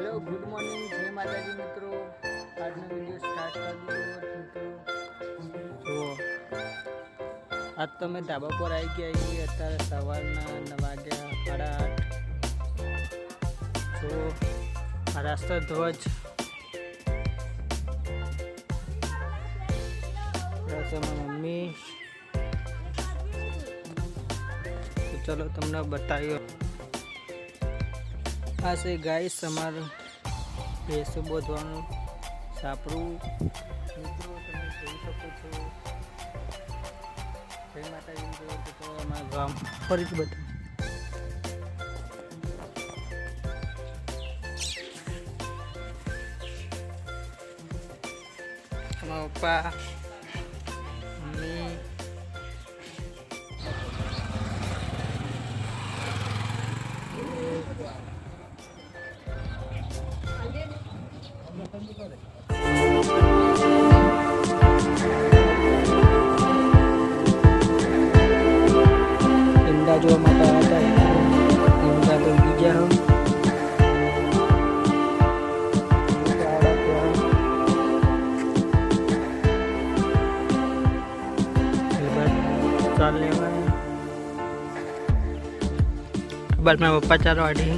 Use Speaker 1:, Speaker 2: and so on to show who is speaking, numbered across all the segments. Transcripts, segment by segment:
Speaker 1: Hello good morning જય માતાજી, મિત્રો. આજનો વીડિયો સ્ટાર્ટ કરી દીધો મિત્રો. જુઓ આજ તો અમે ધાબા પર આવી ગયા છીએ. અત્યારે સવારના નવ વાગ્યા સાડા આઠ. જો આ રાષ્ટ્ર ધ્વજ. મમ્મી. તો ચલો તમને બતાવ્યો આ છે ગાઈસ અમારું ભેંસો બોધવાનું સાપડું મિત્રો તમે જોઈ શકો છો જય માતાજી મિત્રો તો અમારા ગામ ફરીથી બતાવું અમારા પપ્પા મમ્મી ઈંડા જોવા માટે આવ્યા હતા. ઈંડા તો બીજા હો ચાલ લેવાનું બસ મારા પપ્પા ચાલો આડી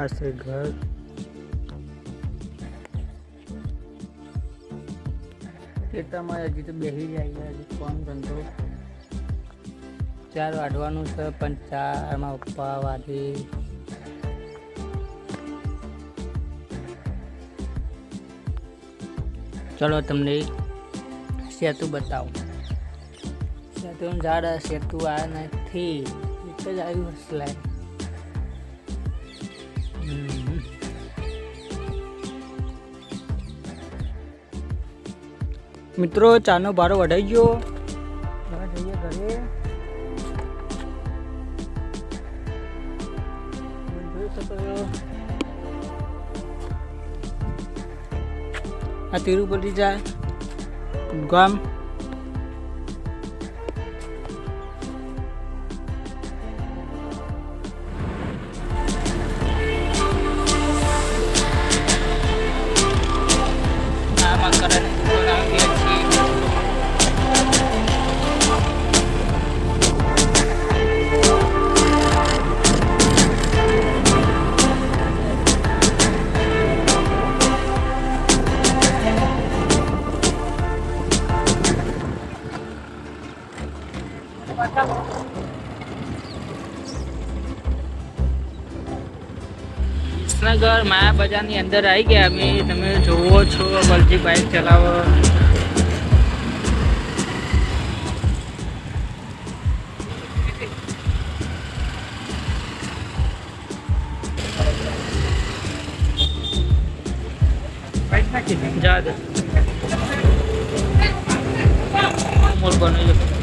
Speaker 1: આ છે ઘર. ખેતરમાં હજી તો બેસી જાય હજી કોણ ધંધો? ચાર વાઢવાનું છે, પણ ચારમાં પપ્પા વાઢી ચલો તમને સેતુ બતાવું. સેતુનું ઝાડ, સેતુ આ નથી, એક જ આવ્યું સ્લાઈડ હમ મિત્રો ચાનો ભારો વઢાઈ ગયો. ઘરે આ તિરુપતિ જાય ગામ. વિસનગર માયા બજારની અંદર આવી ગયા અમે. તમે જોવો છો બલજી બાઇક ચલાવો. જા મોર બની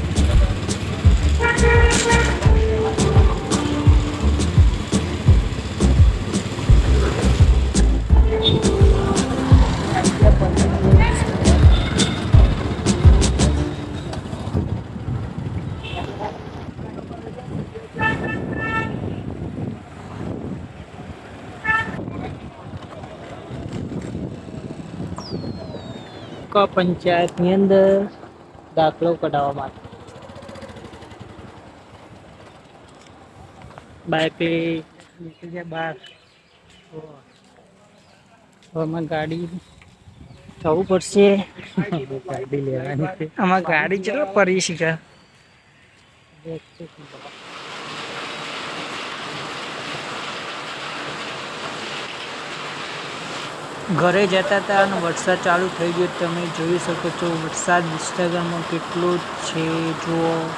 Speaker 1: ક પંચાયતની અંદર દાખલો કઢાવવા માટે બાઇક નીકળી જાય બહાર આમાં ગાડી જવું પડશે ગાડી લેવાની છે આમાં ગાડી ચલો પડી શીખે ઘરે જતા હતા અને વરસાદ ચાલુ થઈ ગયો. તમે જોઈ શકો છો વરસાદ ઇન્સ્ટાગ્રામમાં કેટલો છે. જુઓ.